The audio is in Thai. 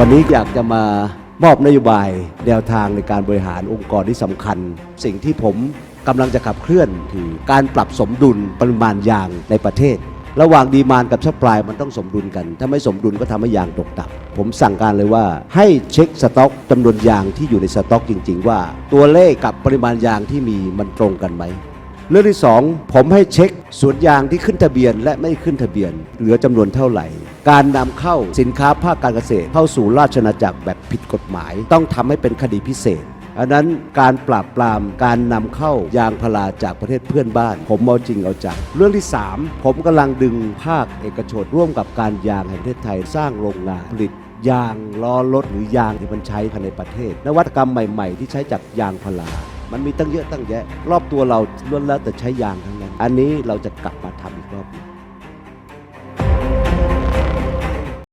วันนี้อยากจะมามอบนโยบายแนวทางในการบริหารองค์กรที่สำคัญ สิ่งที่ผมกำลังจะขับเคลื่อนคือการปรับสมดุลปริมาณยางในประเทศ ระหว่างดีมานกับซัพพลายมันต้องสมดุลกัน ถ้าไม่สมดุลก็ทำให้ยางตกต่ำผมสั่งการเลยว่าให้เช็คสต็อกจำนวนยางที่อยู่ในสต็อกจริง ๆ ว่า ตัวเลขกับปริมาณยางที่มีมันตรงกันไหมเรื่องที่ 2 ผมให้เช็คสวนยางที่ขึ้นทะเบียนและไม่ขึ้นทะเบียน เหลือจำนวนเท่าไหร่ การนำเข้าสินค้าภาคการเกษตร เข้าสู่ราชนาจักรแบบผิดกฎหมาย ต้องทำให้เป็นคดีพิเศษอันนั้นการปราบปรามการนำเข้ายางพาราจากประเทศเพื่อนบ้าน ผมเอาจริงเอาจังเรื่องที่ 3 ผมกำลังดึงภาคเอกชนร่วมกับการยางแห่งประเทศไทยสร้างโรงงานผลิตยางล้อรถหรือยางที่มันใช้ภายในประเทศ นวัตกรรมใหม่ๆ ที่ใช้จากยางพารามันมีตั้งเยอะตั้งแยะ รอบตัวเราล้วนแล้วแต่ใช้ยางทั้งนั้น อันนี้เราจะกลับมาทำอีกรอบหนึ่ง